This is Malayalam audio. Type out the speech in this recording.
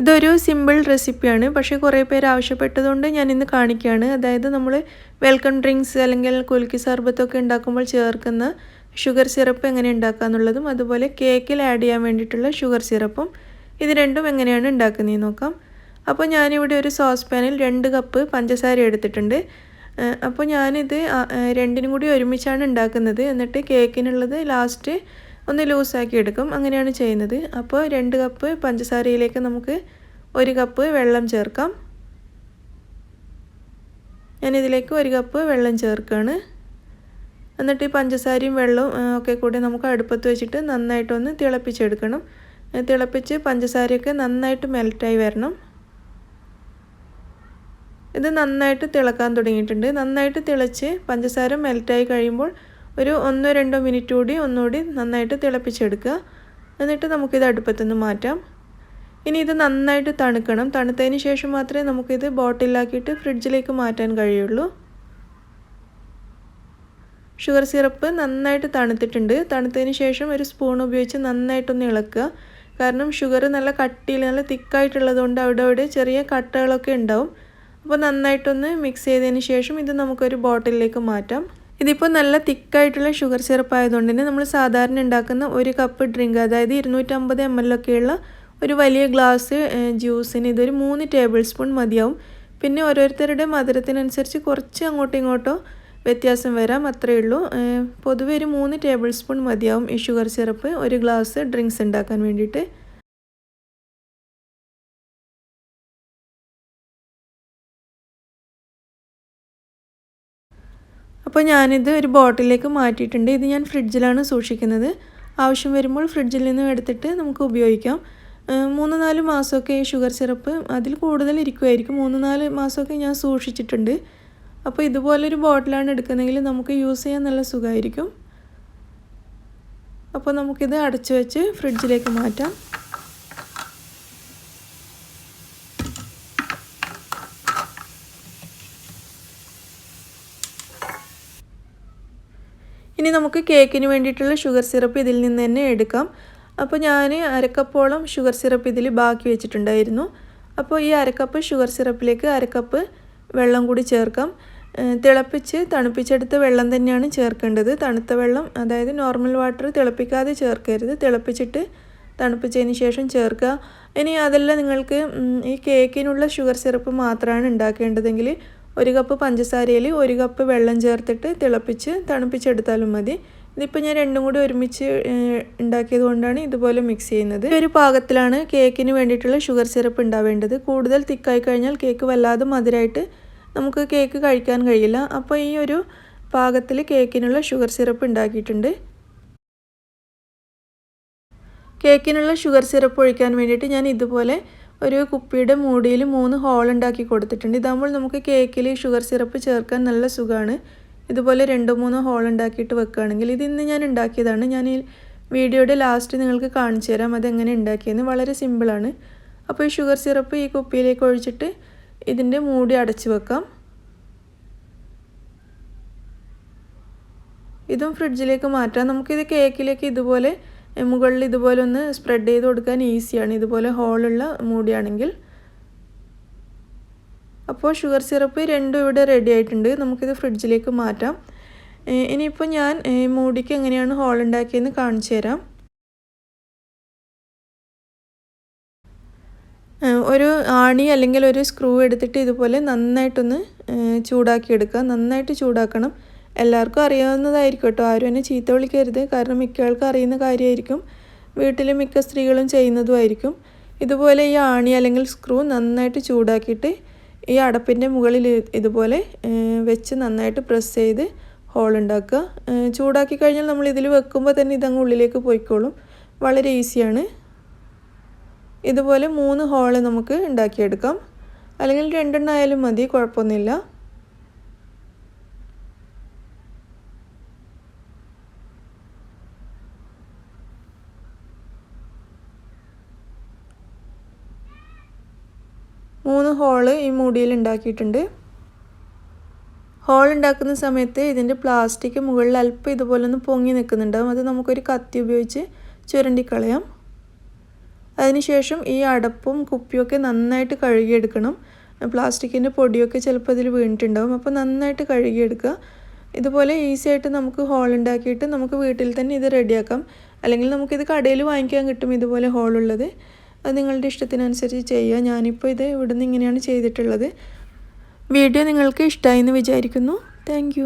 ഇതൊരു സിമ്പിൾ റെസിപ്പിയാണ് പക്ഷേ കുറേ പേര് ആവശ്യപ്പെട്ടതുകൊണ്ട് ഞാൻ ഇന്ന് കാണിക്കുകയാണ്. അതായത് നമ്മൾ വെൽക്കം ഡ്രിങ്ക്സ് അല്ലെങ്കിൽ കുലുക്കി സർബത്തൊക്കെ ഉണ്ടാക്കുമ്പോൾ ചേർക്കുന്ന ഷുഗർ സിറപ്പ് എങ്ങനെ ഉണ്ടാക്കാമെന്നുള്ളതും അതുപോലെ കേക്കിൽ ആഡ് ചെയ്യാൻ വേണ്ടിയിട്ടുള്ള ഷുഗർ സിറപ്പും ഇത് രണ്ടും എങ്ങനെയാണ് ഉണ്ടാക്കുന്നതെന്ന് നോക്കാം. അപ്പോൾ ഞാനിവിടെ ഒരു സോസ് പാനിൽ രണ്ട് കപ്പ് പഞ്ചസാര എടുത്തിട്ടുണ്ട്. അപ്പോൾ ഞാനിത് രണ്ടിനും കൂടി ഒരുമിച്ചാണ് ഉണ്ടാക്കുന്നത്. എന്നിട്ട് കേക്കിനുള്ളത് ലാസ്റ്റ് ഒന്ന് ലൂസാക്കി എടുക്കും. അങ്ങനെയാണ് ചെയ്യുന്നത്. അപ്പോൾ രണ്ട് കപ്പ് പഞ്ചസാരയിലേക്ക് നമുക്ക് ഒരു കപ്പ് വെള്ളം ചേർക്കാം. ഞാനിതിലേക്ക് ഒരു കപ്പ് വെള്ളം ചേർക്കുകയാണ്. എന്നിട്ട് ഈ പഞ്ചസാരയും വെള്ളവും ഒക്കെ കൂടി നമുക്ക് അടുപ്പത്ത് വെച്ചിട്ട് നന്നായിട്ടൊന്ന് തിളപ്പിച്ചെടുക്കണം. തിളപ്പിച്ച് പഞ്ചസാരയൊക്കെ നന്നായിട്ട് മെൽറ്റായി വരണം. ഇത് നന്നായിട്ട് തിളക്കാൻ തുടങ്ങിയിട്ടുണ്ട്. നന്നായിട്ട് തിളച്ച് പഞ്ചസാര മെൽറ്റായി കഴിയുമ്പോൾ ഒരു ഒന്നോ രണ്ടോ മിനിറ്റ് കൂടി ഒന്നുകൂടി നന്നായിട്ട് തിളപ്പിച്ചെടുക്കുക. എന്നിട്ട് നമുക്കിത് അടുപ്പത്തുനിന്ന് മാറ്റാം. ഇനി ഇത് നന്നായിട്ട് തണുക്കണം. തണുത്തതിന് ശേഷം മാത്രമേ നമുക്കിത് ബോട്ടിലാക്കിയിട്ട് ഫ്രിഡ്ജിലേക്ക് മാറ്റാൻ കഴിയുള്ളൂ. ഷുഗർ സിറപ്പ് നന്നായിട്ട് തണുത്തിട്ടുണ്ട്. തണുത്തതിന് ശേഷം ഒരു സ്പൂൺ ഉപയോഗിച്ച് നന്നായിട്ടൊന്ന് ഇളക്കുക. കാരണം ഷുഗർ നല്ല കട്ടിയിൽ നല്ല തിക്കായിട്ടുള്ളതുകൊണ്ട് അവിടെ അവിടെ ചെറിയ കട്ടകളൊക്കെ ഉണ്ടാവും. അപ്പോൾ നന്നായിട്ടൊന്ന് മിക്സ് ചെയ്തതിന് ശേഷം ഇത് നമുക്കൊരു ബോട്ടിലേക്ക് മാറ്റാം. ഇതിപ്പോൾ നല്ല തിക്കായിട്ടുള്ള ഷുഗർ സിറപ്പ് ആയതുകൊണ്ട് തന്നെ നമ്മൾ സാധാരണ ഉണ്ടാക്കുന്ന ഒരു കപ്പ് ഡ്രിങ്ക് അതായത് ഇരുന്നൂറ്റമ്പത് എം എൽ ഒക്കെയുള്ള ഒരു വലിയ ഗ്ലാസ് ജ്യൂസിന് ഇതൊരു മൂന്ന് ടേബിൾ സ്പൂൺ മതിയാവും. പിന്നെ ഓരോരുത്തരുടെ മധുരത്തിനനുസരിച്ച് കുറച്ച് അങ്ങോട്ടും ഇങ്ങോട്ടോ വ്യത്യാസം വരാം അത്രയേ ഉള്ളൂ. പൊതുവെ ഒരു മൂന്ന് ടേബിൾ സ്പൂൺ മതിയാവും ഈ ഷുഗർ സിറപ്പ് ഒരു ഗ്ലാസ് ഡ്രിങ്ക്സ് ഉണ്ടാക്കാൻ വേണ്ടിയിട്ട്. അപ്പോൾ ഞാനിത് ഒരു ബോട്ടിലേക്ക് മാറ്റിയിട്ടുണ്ട്. ഇത് ഞാൻ ഫ്രിഡ്ജിലാണ് സൂക്ഷിക്കുന്നത്. ആവശ്യം വരുമ്പോൾ ഫ്രിഡ്ജിൽ നിന്നും എടുത്തിട്ട് നമുക്ക് ഉപയോഗിക്കാം. മൂന്ന് നാല് മാസമൊക്കെ ഈ ഷുഗർ സിറപ്പ് അതിൽ കൂടുതൽ ഇരിക്കുമായിരിക്കും. മൂന്ന് നാല് മാസമൊക്കെ ഞാൻ സൂക്ഷിച്ചിട്ടുണ്ട്. അപ്പോൾ ഇതുപോലൊരു ബോട്ടിലാണ് എടുക്കുന്നതെങ്കിൽ നമുക്ക് യൂസ് ചെയ്യാൻ നല്ല സുഖമായിരിക്കും. അപ്പോൾ നമുക്കിത് അടച്ചു വെച്ച് ഫ്രിഡ്ജിലേക്ക് മാറ്റാം. ഇനി നമുക്ക് കേക്കിന് വേണ്ടിയിട്ടുള്ള ഷുഗർ സിറപ്പ് ഇതിൽ നിന്ന് തന്നെ എടുക്കാം. അപ്പോൾ ഞാൻ അരക്കപ്പോളം ഷുഗർ സിറപ്പ് ഇതിൽ ബാക്കി വെച്ചിട്ടുണ്ടായിരുന്നു. അപ്പോൾ ഈ അരക്കപ്പ് ഷുഗർ സിറപ്പിലേക്ക് അരക്കപ്പ് വെള്ളം കൂടി ചേർക്കാം. തിളപ്പിച്ച് തണുപ്പിച്ചെടുത്ത വെള്ളം തന്നെയാണ് ചേർക്കേണ്ടത്. തണുത്ത വെള്ളം അതായത് നോർമൽ വാട്ടർ തിളപ്പിക്കാതെ ചേർക്കരുത്. തിളപ്പിച്ചിട്ട് തണുപ്പിച്ചതിന് ശേഷം ചേർക്കുക. ഇനി അതല്ല നിങ്ങൾക്ക് ഈ കേക്കിനുള്ള ഷുഗർ സിറപ്പ് മാത്രമാണ് ഉണ്ടാക്കേണ്ടതെങ്കിൽ ഒരു കപ്പ് പഞ്ചസാരയിൽ ഒരു കപ്പ് വെള്ളം ചേർത്തിട്ട് തിളപ്പിച്ച് തണുപ്പിച്ചെടുത്താലും മതി. ഇതിപ്പോൾ ഞാൻ രണ്ടും കൂടി ഒരുമിച്ച് ഉണ്ടാക്കിയത് കൊണ്ടാണ് ഇതുപോലെ മിക്സ് ചെയ്യുന്നത്. ഒരു പാകത്തിലാണ് കേക്കിന് വേണ്ടിയിട്ടുള്ള ഷുഗർ സിറപ്പ് ഉണ്ടാവേണ്ടത്. കൂടുതൽ തിക്കായി കഴിഞ്ഞാൽ കേക്ക് വല്ലാതെ മധുരമായിട്ട് നമുക്ക് കേക്ക് കഴിക്കാൻ കഴിയില്ല. അപ്പോൾ ഈ ഒരു പാകത്തിൽ കേക്കിനുള്ള ഷുഗർ സിറപ്പ് ഉണ്ടാക്കിയിട്ടുണ്ട്. കേക്കിനുള്ള ഷുഗർ സിറപ്പ് ഒഴിക്കാൻ വേണ്ടിയിട്ട് ഞാൻ ഇതുപോലെ ഒരു കുപ്പിയുടെ മൂടിയിൽ മൂന്ന് ഹോൾ ഉണ്ടാക്കി കൊടുത്തിട്ടുണ്ട്. ഇതാകുമ്പോൾ നമുക്ക് കേക്കിൽ ഷുഗർ സിറപ്പ് ചേർക്കാൻ നല്ല സുഖമാണ്. ഇതുപോലെ രണ്ടോ മൂന്ന് ഹോൾ ഉണ്ടാക്കിയിട്ട് വെക്കുകയാണെങ്കിൽ ഇത് ഇന്ന് ഞാൻ ഉണ്ടാക്കിയതാണ്. ഞാൻ ഈ വീഡിയോയുടെ ലാസ്റ്റ് നിങ്ങൾക്ക് കാണിച്ചു തരാം അതെങ്ങനെ ഉണ്ടാക്കിയെന്ന്. വളരെ സിമ്പിളാണ് അപ്പോൾ ഈ ഷുഗർ സിറപ്പ് ഈ കുപ്പിയിലേക്ക് ഒഴിച്ചിട്ട് ഇതിന്റെ മൂടി അടച്ചു വെക്കാം. ഇതും ഫ്രിഡ്ജിലേക്ക് മാറ്റാം. നമുക്കിത് കേക്കിലേക്ക് ഇതുപോലെ മുകളിൽ ഇതുപോലെ ഒന്ന് സ്പ്രെഡ് ചെയ്ത് കൊടുക്കാൻ ഈസിയാണ് ഇതുപോലെ ഹോളുള്ള മൂടിയാണെങ്കിൽ. അപ്പോൾ ഷുഗർ സിറപ്പ് രണ്ടും ഇവിടെ റെഡി ആയിട്ടുണ്ട്. നമുക്കിത് ഫ്രിഡ്ജിലേക്ക് മാറ്റാം. ഇനിയിപ്പോൾ ഞാൻ മൂടിക്ക് എങ്ങനെയാണ് ഹോൾ ഉണ്ടാക്കിയതെന്ന് കാണിച്ചു തരാം. ഒരു ആണി അല്ലെങ്കിൽ ഒരു സ്ക്രൂ എടുത്തിട്ട് ഇതുപോലെ നന്നായിട്ടൊന്ന് ചൂടാക്കി എടുക്കുക. നന്നായിട്ട് ചൂടാക്കണം. എല്ലാവർക്കും അറിയാവുന്നതായിരിക്കും കേട്ടോ. ആരും എന്നെ ചീത്ത വിളിക്കരുത്. കാരണം മിക്ക ആൾക്കും അറിയുന്ന കാര്യമായിരിക്കും. വീട്ടിൽ മിക്ക സ്ത്രീകളും ചെയ്യുന്നതുമായിരിക്കും ഇതുപോലെ ഈ ആണി അല്ലെങ്കിൽ സ്ക്രൂ നന്നായിട്ട് ചൂടാക്കിയിട്ട് ഈ അടപ്പിന്റെ മുകളിൽ ഇതുപോലെ വെച്ച് നന്നായിട്ട് പ്രസ് ചെയ്ത് ഹോൾ ഉണ്ടാക്കുക. ചൂടാക്കി കഴിഞ്ഞാൽ നമ്മൾ ഇതിൽ വെക്കുമ്പോൾ തന്നെ ഇതങ്ങ് ഉള്ളിലേക്ക് പോയിക്കോളും. വളരെ ഈസിയാണ്. ഇതുപോലെ മൂന്ന് ഹോൾ നമുക്ക് ഉണ്ടാക്കിയെടുക്കാം. അല്ലെങ്കിൽ രണ്ടെണ്ണം ആയാലും മതി കുഴപ്പമൊന്നുമില്ല. മൂന്ന് ഹോൾ ഈ മൂടിയിൽ ഉണ്ടാക്കിയിട്ടുണ്ട്. ഹോൾ ഉണ്ടാക്കുന്ന സമയത്ത് ഇതിന്റെ പ്ലാസ്റ്റിക് മുകളിൽ അല്പം ഇതുപോലെ ഒന്ന് പൊങ്ങി നിൽക്കുന്നുണ്ടാവും. അത് നമുക്കൊരു കത്തി ഉപയോഗിച്ച് ചുരണ്ടിക്കളയാം. അതിനുശേഷം ഈ അടപ്പും കുപ്പിയൊക്കെ നന്നായിട്ട് കഴുകിയെടുക്കണം. പ്ലാസ്റ്റിക്കിന്റെ പൊടിയൊക്കെ ചിലപ്പോൾ അതിൽ വീണിട്ടുണ്ടാവും. അപ്പോൾ നന്നായിട്ട് കഴുകിയെടുക്കുക. ഇതുപോലെ ഈസി ആയിട്ട് നമുക്ക് ഹോൾ ഉണ്ടാക്കിയിട്ട് നമുക്ക് വീട്ടിൽ തന്നെ ഇത് റെഡിയാക്കാം അല്ലെങ്കിൽ നമുക്കിത് കടയിൽ വാങ്ങിക്കാൻ കിട്ടും ഇതുപോലെ ഹോളുള്ളത് അത് നിങ്ങളുടെ ഇഷ്ടത്തിനനുസരിച്ച് ചെയ്യുക. ഞാനിപ്പോൾ ഇത് ഇവിടുന്ന് ഇങ്ങനെയാണ് ചെയ്തിട്ടുള്ളത്. വീഡിയോ നിങ്ങൾക്ക് ഇഷ്ടമായി എന്ന് വിചാരിക്കുന്നു. താങ്ക്